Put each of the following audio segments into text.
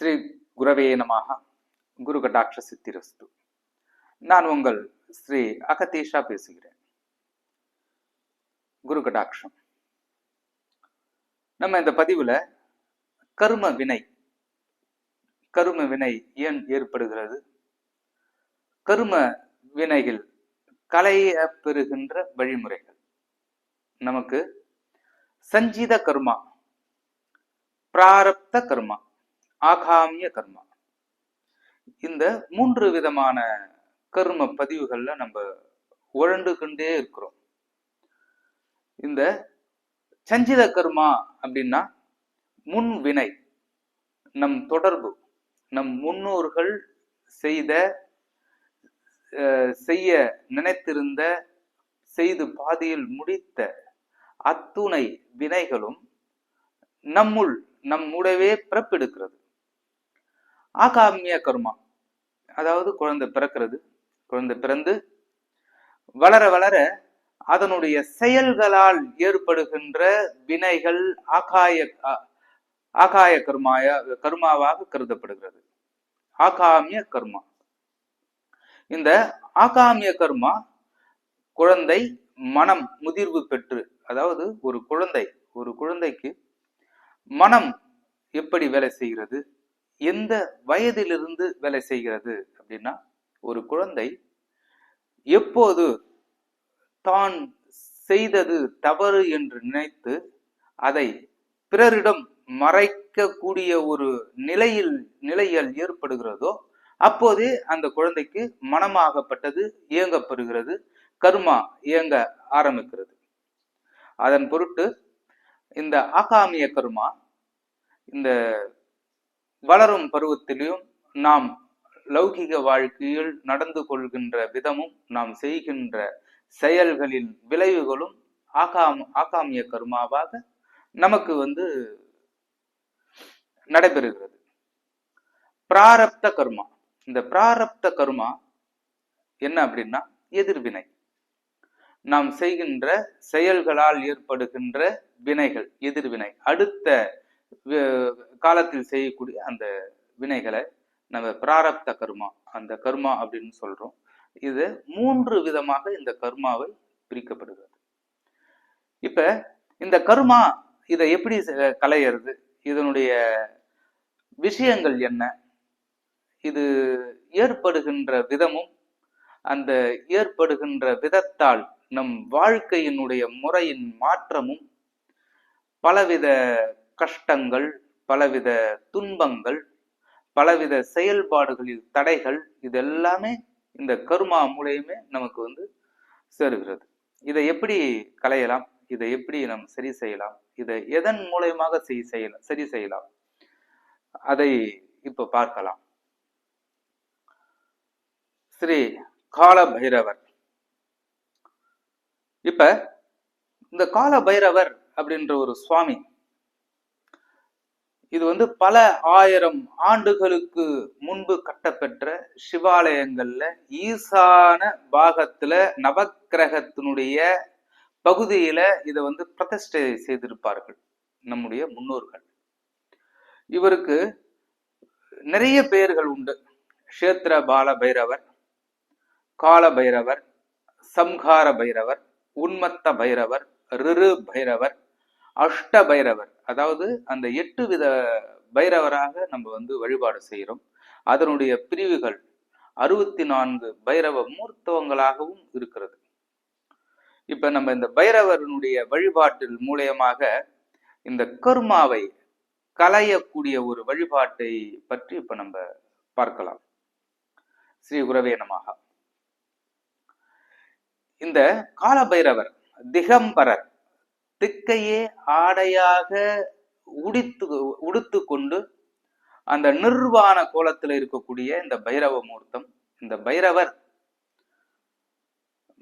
ஸ்ரீ குரவே நமாக குரு கடாட்ச சித்திரஸ்து நான் உங்கள் ஸ்ரீ அகதீஷா பேசுகிறேன். குரு கடாட்சம் நம்ம இந்த பதிவுல கரும வினை கரும வினை ஏன் ஏற்படுகிறது? கரும வினையில் கலைய பெறுகின்ற வழிமுறைகள். நமக்கு சஞ்சீத கர்மா பிராரப்த கர்மா ஆகாமிய கர்மா. இந்த மூன்று விதமான கர்ம பதிவுகள்ல நம்ம உழண்டு கொண்டே இருக்கிறோம். இந்த சஞ்சித கர்மா அப்படின்னா முன் வினை நம் தொடர்பு நம் முன்னோர்கள் செய்த செய்ய நினைத்திருந்த செய்து பாதியில் முடித்த அத்துணை வினைகளும் நம்முள் நம்முடவே பிறப்பெடுக்கிறது ஆகாமிய கர்மா. அதாவது குழந்தை பிறக்கிறது குழந்தை பிறந்து வளர வளர அதனுடைய செயல்களால் ஏற்படுகின்ற வினைகள் ஆகாய ஆ- ஆகாய கர்மாய கர்மாவாக கருதப்படுகிறது. ஆகாமிய கர்மா. இந்த ஆகாமிய கர்மா குழந்தை மனம் முதிர்வு பெற்று அதாவது ஒரு குழந்தை ஒரு குழந்தைக்கு மனம் எப்படி வேலை செய்கிறது? எந்த வயதிலிருந்து வேலை செய்கிறது அப்படின்னா ஒரு குழந்தை எப்போது தான் செய்தது தவறு என்று நினைத்து அதை பிறரிடம் மறைக்கக்கூடிய ஒரு நிலையில் நிலையில் ஏற்படுகிறதோ அப்போதே அந்த குழந்தைக்கு மனமாகப்பட்டது இயங்கப்பெறுகிறது கர்மா இயங்க ஆரம்பிக்கிறது. அதன் பொருட்டு இந்த ஆகாமிய கர்மா இந்த வளரும் பருவத்திலும் நாம் லௌகிக வாழ்க்கையில் நடந்து கொள்கின்ற விதமும் நாம் செய்கின்ற செயல்களின் விளைவுகளும் ஆகாம் ஆகாமிய கர்மாவாக நமக்கு வந்து நடைபெறுகிறது. பிராரப்த கர்மா. இந்த பிராரப்த கர்மா என்ன அப்படின்னா எதிர்வினை. நாம் செய்கின்ற செயல்களால் ஏற்படுகின்ற வினைகள் எதிர்வினை. அடுத்த காலத்தில் செய்யக்கூடிய அந்த வினைகளை நம்ம பிராரப்த கர்மா அந்த கர்மா அப்படின்னு சொல்றோம். இது மூன்று விதமாக இந்த கர்மாவை பிரிக்கப்படுகிறது. இப்ப இந்த கர்மா இதை எப்படி கலையிறது இதனுடைய விஷயங்கள் என்ன? இது ஏற்படுகின்ற விதமும் அந்த ஏற்படுகின்ற விதத்தால் நம் வாழ்க்கையினுடைய முறையின் மாற்றமும் பலவித கஷ்டங்கள் பலவித துன்பங்கள் பலவித செயல்பாடுகளில் தடைகள் இது எல்லாமே இந்த கருமா மூலையுமே நமக்கு வந்து சேருகிறது. இதை எப்படி களையலாம்? இதை எப்படி நாம் சரி செய்யலாம்? இதை எதன் மூலயமாக செய் செய்யலாம் சரி செய்யலாம்? அதை இப்ப பார்க்கலாம். ஸ்ரீ கால பைரவர் இப்ப இந்த கால பைரவர் அப்படின்ற ஒரு சுவாமி இது வந்து பல ஆயிரம் ஆண்டுகளுக்கு முன்பு கட்டப்பெற்ற சிவாலயங்கள்ல ஈசான பாகத்துல நவக்கிரகத்தினுடைய பகுதியில இதை வந்து பிரதிஷ்டை செய்திருப்பார்கள் நம்முடைய முன்னோர்கள். இவருக்கு நிறைய பெயர்கள் உண்டு. கஷேத்திர பால பைரவர் கால பைரவர் சம்ஹார பைரவர் உன்மத்த பைரவர் ரிரு பைரவர் அஷ்ட பைரவர். அதாவது அந்த எட்டு வித பைரவராக நம்ம வந்து வழிபாடு செய்கிறோம் அதனுடைய பிரிவுகள் அறுபத்தி நான்கு பைரவ மூர்த்தவங்களாகவும் இருக்கிறது. இப்ப நம்ம இந்த பைரவரனுடைய வழிபாட்டில் மூலியமாக இந்த கர்மாவை கலையக்கூடிய ஒரு வழிபாட்டை பற்றி இப்ப நம்ம பார்க்கலாம். ஸ்ரீ குரவே நமகா இந்த காலபைரவர் திகம்பரர் திக்கையே ஆடையாக உடித்து உடுத்து கொண்டு அந்த நிர்வாண கோலத்தில் இருக்கக்கூடிய இந்த பைரவ மூர்த்தம் இந்த பைரவர்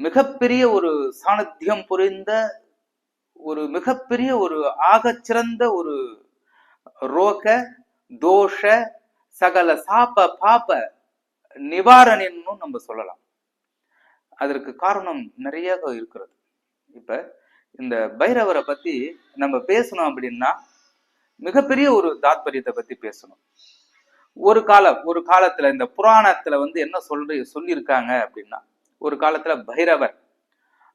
மிகப்பெரிய ஒரு சாணத்தியம் புரிந்த ஒரு மிகப்பெரிய ஒரு ஆகச்சிறந்த ஒரு ரோக தோஷ சகல சாப்ப பாப்ப நிவாரணின்னு நம்ம சொல்லலாம். அதற்கு காரணம் நிறைய இருக்கிறது. இப்ப இந்த பைரவரை பத்தி நம்ம பேசணும் அப்படின்னா மிகப்பெரிய ஒரு தாத்பரியத்தை பத்தி பேசணும். ஒரு காலம் ஒரு காலத்துல இந்த புராணத்துல வந்து என்ன சொல்ற சொல்லியிருக்காங்க அப்படின்னா ஒரு காலத்துல பைரவர்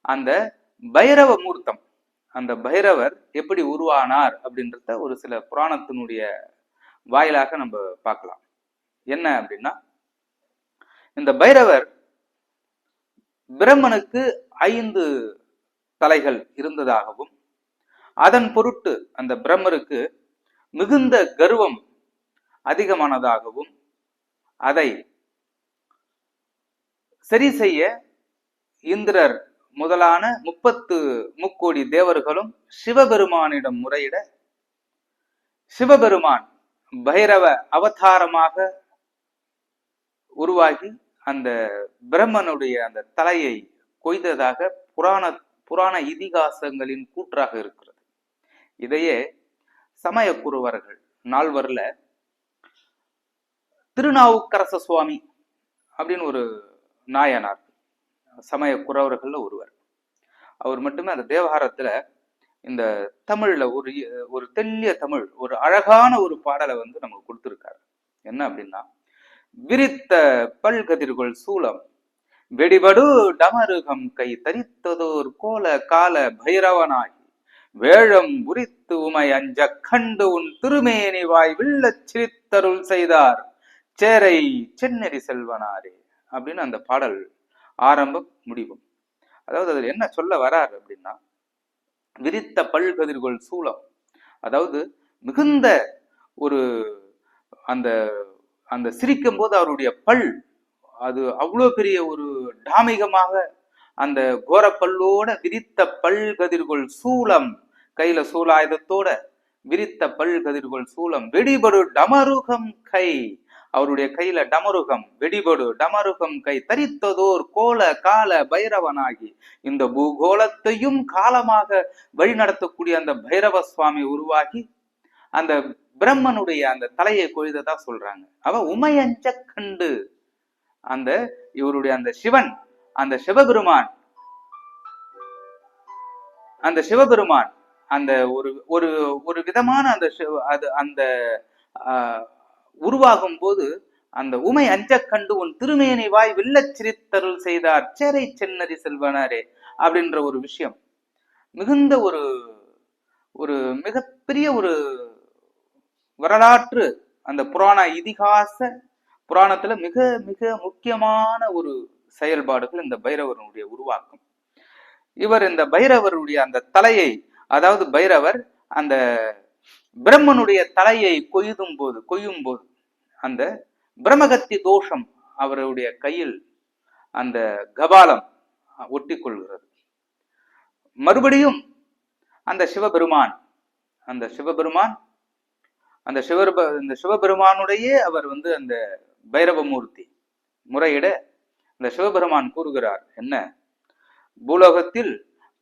அந்த பைரவ மூர்த்தம் அந்த பைரவர் எப்படி உருவானார் அப்படின்றத ஒரு சில புராணத்தினுடைய வாயிலாக நம்ம பார்க்கலாம். என்ன அப்படின்னா இந்த பைரவர் பிரம்மனுக்கு ஐந்து தலைகள் இருந்ததாகவும் அதன் பொருட்டு அந்த பிரம்மருக்கு மிகுந்த கர்வம் அதிகமானதாகவும் அதை சரி செய்ய இந்திரர் முதலான முப்பத்து முக்கோடி தேவர்களும் சிவபெருமானிடம் முறையிட சிவபெருமான் பைரவ அவதாரமாக உருவாகி அந்த பிரம்மனுடைய அந்த தலையை கொய்ததாக புராண புராண இதிகாசங்களின் கூற்றாக இருக்கிறது. இதையே சமய குருவர்கள் நால்வர்ல திருநாவுக்கரச சுவாமி அப்படின்னு ஒரு நாயனார் சமய குறவர்கள்ல ஒருவர். அவர் மட்டுமே அந்த தேவாரத்துல இந்த தமிழ்ல ஒரு ஒரு தெல்லிய தமிழ் ஒரு அழகான ஒரு பாடலை வந்து நமக்கு கொடுத்துருக்காரு. என்ன அப்படின்னா விரித்த பல்கதிர்கொள் சூலம் வெடிபடு டமருகம் கை தரித்ததோர் கோல கால பைரவனாய் வேழம் உரித்து உமை அஞ்ச கண்டு உன் திருமேனி வாய் வில்லச் சிரித்தருள் செய்தார். சேரை சென்னெறி செல்வனாரே அப்படின்னு அந்த பாடல் ஆரம்பம் முடிவும் அதாவது அதில் என்ன சொல்ல வரார் அப்படின்னா விரித்த பல்கதிர்கொள் சூளம் அதாவது மிகுந்த ஒரு அந்த அந்த சிரிக்கும் போது அவருடைய பல் அது அவ்வளோ பெரிய ஒரு டாமிகமாக அந்த கோரப்பல்லோட விரித்த பல் கதிர்கொள் சூலம் கையில சூலாயுதத்தோட விரித்த பல் கதிர்கொள் சூலம் வெடிபடு டமருகம் கை. அவருடைய கையில டமருகம் வெடிபடு டமருகம் கை. தரித்ததோர் கோல கால பைரவனாகி. இந்த பூகோளத்தையும் காலமாக வழிநடத்தக்கூடிய அந்த பைரவ சுவாமி உருவாகி அந்த பிரம்மனுடைய அந்த தலையை கொய்ததா சொல்றாங்க. அவ உமையஞ்ச கண்டு அந்த இவருடைய அந்த சிவன் அந்த சிவபெருமான் அந்த சிவபெருமான் அந்த ஒரு ஒரு ஒரு விதமான அந்த அது அந்த உருவாகும் போது அந்த உமை அஞ்ச கண்டு உன் திருமேனி வாய் வில்லச்சிரித்தருள் செய்தார். சேரை சென்னரி செல்வனாரே அப்படின்ற ஒரு விஷயம். மிகுந்த ஒரு ஒரு மிகப்பெரிய ஒரு வரலாற்று அந்த புராண இதிகாச புராணத்துல மிக மிக முக்கியமான ஒரு செயல்பாடுகள் இந்த பைரவருடைய உருவாக்கம். இவர் இந்த பைரவருடைய அந்த தலையை அதாவது பைரவர் அந்த பிரம்மனுடைய தலையை கொய்தும் போது கொய்யும் போது அந்த பிரம்மகத்தி தோஷம் அவருடைய கையில் அந்த கபாலம் ஒட்டி கொள்கிறது மறுபடியும் அந்த சிவபெருமான் அந்த சிவபெருமான் அந்த சிவபெரு இந்த சிவபெருமானுடைய அவர் வந்து அந்த பைரவமூர்த்தி முறையிட இந்த சிவபெருமான் கூறுகிறார் என்ன? பூலோகத்தில்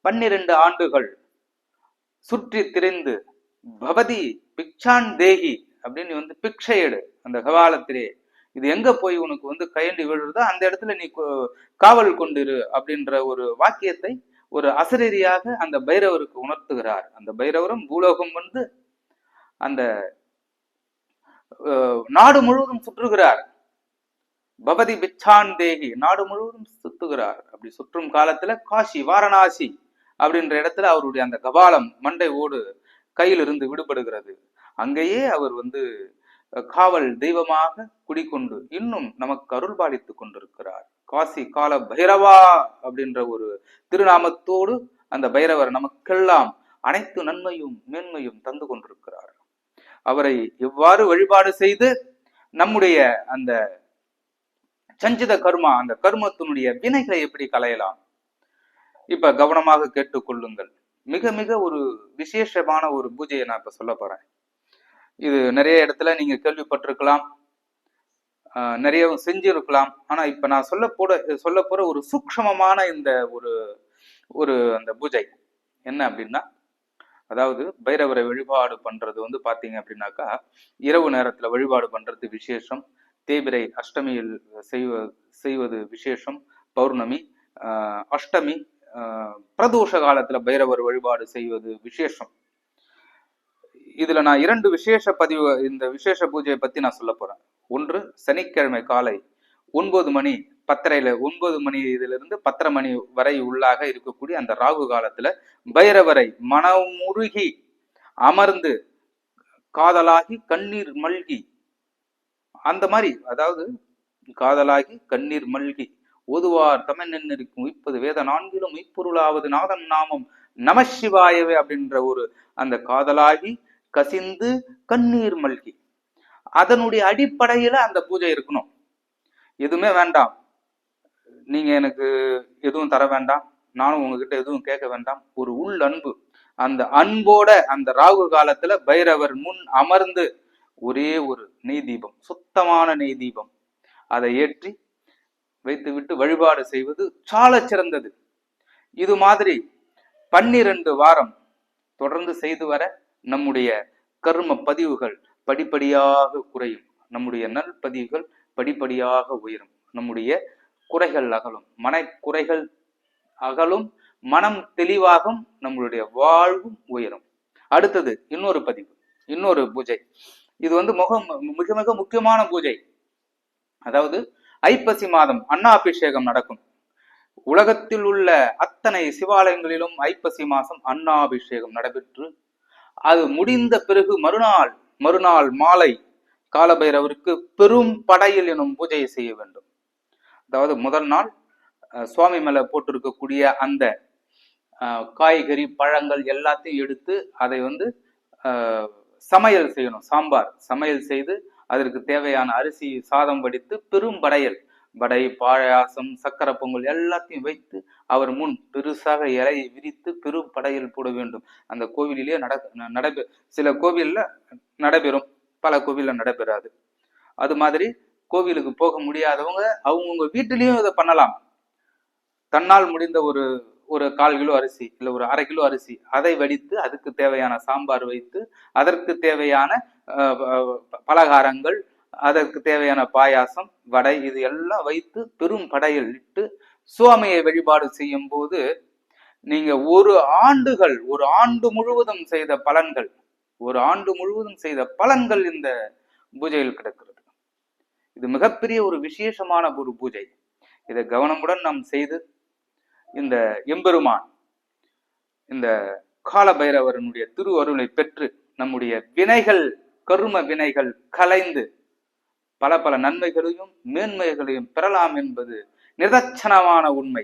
பன்னிரண்டு ஆண்டுகள் சுற்றி திரிந்து பவதி பிக்ஷான் தேகி அப்படின்னு வந்து பிக்ஷை எடு அந்த கவாலத்திலே இது எங்க போய் உனக்கு வந்து கையண்டி விழுறதோ அந்த இடத்துல நீ காவல் கொண்டிரு அப்படின்ற ஒரு வாக்கியத்தை ஒரு அசரீரியாக அந்த பைரவருக்கு உணர்த்துகிறார். அந்த பைரவரும் பூலோகம் வந்து அந்த நாடு முழுவதும் சுற்றுகிறார். பவதி பிச்சான் தேகி நாடு முழுவதும் சுத்துகிறார். அப்படி சுற்றும் காலத்துல காசி வாரணாசி அப்படின்ற இடத்துல அவருடைய அந்த கபாலம் மண்டை ஓடு கையிலிருந்து விடுபடுகிறது. அங்கேயே அவர் வந்து காவல் தெய்வமாக குடிக்கொண்டு இன்னும் நமக்கு அருள் பாலித்துக் கொண்டிருக்கிறார். காசி கால பைரவா அப்படின்ற ஒரு திருநாமத்தோடு அந்த பைரவர் நமக்கெல்லாம் அனைத்து நன்மையும் மேன்மையும் தந்து கொண்டிருக்கிறார். அவரை எவ்வாறு வழிபாடு செய்து நம்முடைய அந்த சஞ்சித கர்மா அந்த கர்மத்தினுடைய வினைகளை எப்படி களையலாம்? இப்ப கவனமாக கேட்டுக்கொள்ளுங்கள் மிக மிக ஒரு விசேஷமான ஒரு பூஜையை நான் இப்ப சொல்ல போறேன். இது நிறைய இடத்துல நீங்க கேள்விப்பட்டிருக்கலாம். நிறைய செஞ்சிருக்கலாம். ஆனா இப்ப நான் சொல்ல போட சொல்ல போற ஒரு சூக்ஷமமான இந்த ஒரு ஒரு அந்த பூஜை என்ன அப்படின்னா அதாவது பைரவரை வழிபாடு பண்றது வந்து பாத்தீங்க அப்படின்னாக்கா இரவு நேரத்துல வழிபாடு பண்றது விசேஷம். தேபிரை அஷ்டமியில் செய்வ செய்வது விசேஷம் பௌர்ணமி. அஷ்டமி பிரதோஷ காலத்துல பைரவர் வழிபாடு செய்வது விசேஷம். இதுல நான் இரண்டு விசேஷ பதிவு இந்த விசேஷ பூஜையை பத்தி நான் சொல்ல போறேன். ஒன்று சனிக்கிழமை காலை ஒன்பது மணி பத்தரையில ஒன்பது மணி இதுல இருந்து பத்தரை மணி வரை உள்ளாக இருக்கக்கூடிய அந்த ராகு காலத்துல பைரவரை மனமுருகி அமர்ந்து காதலாகி கண்ணீர் மல்கி அந்த மாதிரி அதாவது காதலாகி கண்ணீர் மல்கி ஓதுவார் தமிழ் நின்றிருக்கும் உயிப்பது வேத நான்கிலும் உயிப்பொருளாவது நாதன் நாமம் நமசிவாயவே அப்படின்ற ஒரு அந்த காதலாகி கசிந்து கண்ணீர் மல்கி. அதனுடைய அடிப்படையில அந்த பூஜை இருக்கணும். எதுவுமே வேண்டாம். நீங்க எனக்கு எதுவும் தர வேண்டாம். நானும் உங்ககிட்ட எதுவும் கேட்க வேண்டாம். ஒரு உள் அன்பு. அந்த அன்போட அந்த ராகு காலத்துல பைரவர் முன் அமர்ந்து ஒரே ஒரு நெய் தீபம் சுத்தமான நெய் தீபம். அதை ஏற்றி வைத்துவிட்டு வழிபாடு செய்வது சால சிறந்தது. இது மாதிரி பன்னிரண்டு வாரம் தொடர்ந்து செய்து வர நம்முடைய கர்ம பதிவுகள் படிப்படியாக குறையும். நம்முடைய நல் பதிவுகள் படிப்படியாக உயரும். நம்முடைய குறைகள் அகலும். மன குறைகள் அகலும். மனம் தெளிவாகும். நம்மளுடைய வாழ்வும் உயரும். அடுத்தது இன்னொரு பதிவு இன்னொரு பூஜை. இது வந்து முகம் மிக மிக முக்கியமான பூஜை. அதாவது ஐப்பசி மாதம் அன்னாபிஷேகம் நடக்கும். உலகத்தில் உள்ள அத்தனை சிவாலயங்களிலும் ஐப்பசி மாதம் அன்னாபிஷேகம் நடைபெற்று அது முடிந்த பிறகு மறுநாள் மறுநாள் மாலை காலபைரவருக்கு பெரும் படையில் எனும் பூஜையை செய்ய வேண்டும். அதாவது முதல் நாள் சுவாமி மேலே போட்டிருக்கக்கூடிய அந்த காய்கறி பழங்கள் எல்லாத்தையும் எடுத்து அதை வந்து சமையல் செய்யணும். சாம்பார். சமையல் செய்து அதற்கு தேவையான அரிசி சாதம் வடித்து பெரும் படையல் வடை பாயாசம் சக்கரை பொங்கல் எல்லாத்தையும் வைத்து அவர் முன் பெருசாக இலையை விரித்து பெரும் படையல் போட வேண்டும். அந்த கோவிலிலே நட நடைபெ சில கோவிலில் நடைபெறும். பல கோவிலில் நடைபெறாது. அது மாதிரி கோவிலுக்கு போக முடியாதவங்க அவங்கவுங்க வீட்டிலையும் இதை பண்ணலாம். தன்னால் முடிந்த ஒரு ஒரு கால் கிலோ அரிசி இல்லை ஒரு அரை கிலோ அரிசி அதை வடித்து அதுக்கு தேவையான சாம்பார் வைத்து அதற்கு தேவையான பலகாரங்கள் அதற்கு தேவையான பாயாசம் வடை இது எல்லாம் வைத்து பெரும் படையில் இட்டு சுவாமியை வழிபாடு செய்யும் போது நீங்க ஒரு ஆண்டுகள் ஒரு ஆண்டு முழுவதும் செய்த பலன்கள் ஒரு ஆண்டு முழுவதும் செய்த பலன்கள் இந்த பூஜையில் கிடக்கிறது. இது மிகப்பெரிய ஒரு விசேஷமான ஒரு பூஜை. இதை கவனமுடன் நாம் செய்து இந்த எம்பெருமான் இந்த காலபைரவரனுடைய திருவருளை பெற்று நம்முடைய வினைகள் கரும வினைகள் கலைந்து பல பல நன்மைகளையும் மேன்மைகளையும் பெறலாம் என்பது நிதர்சனமான உண்மை.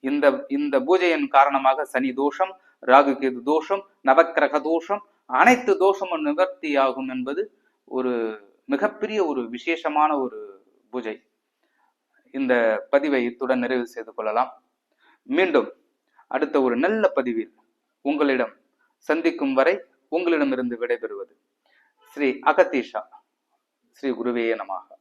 இந்த இந்த பூஜையின் காரணமாக சனி தோஷம் ராகு கேது தோஷம் நவக்கிரக தோஷம் அனைத்து தோஷமும் நிவர்த்தியாகும் என்பது ஒரு மிகப்பெரிய ஒரு விசேஷமான ஒரு பூஜை. இந்த பதிவை இத்துடன் நிறைவு செய்து கொள்ளலாம். மீண்டும் அடுத்த ஒரு நல்ல பதிவில் உங்களிடம் சந்திக்கும் வரை உங்களிடமிருந்து விடைபெறுவது ஸ்ரீ அகத்தீஷா ஸ்ரீ குருவே நமாக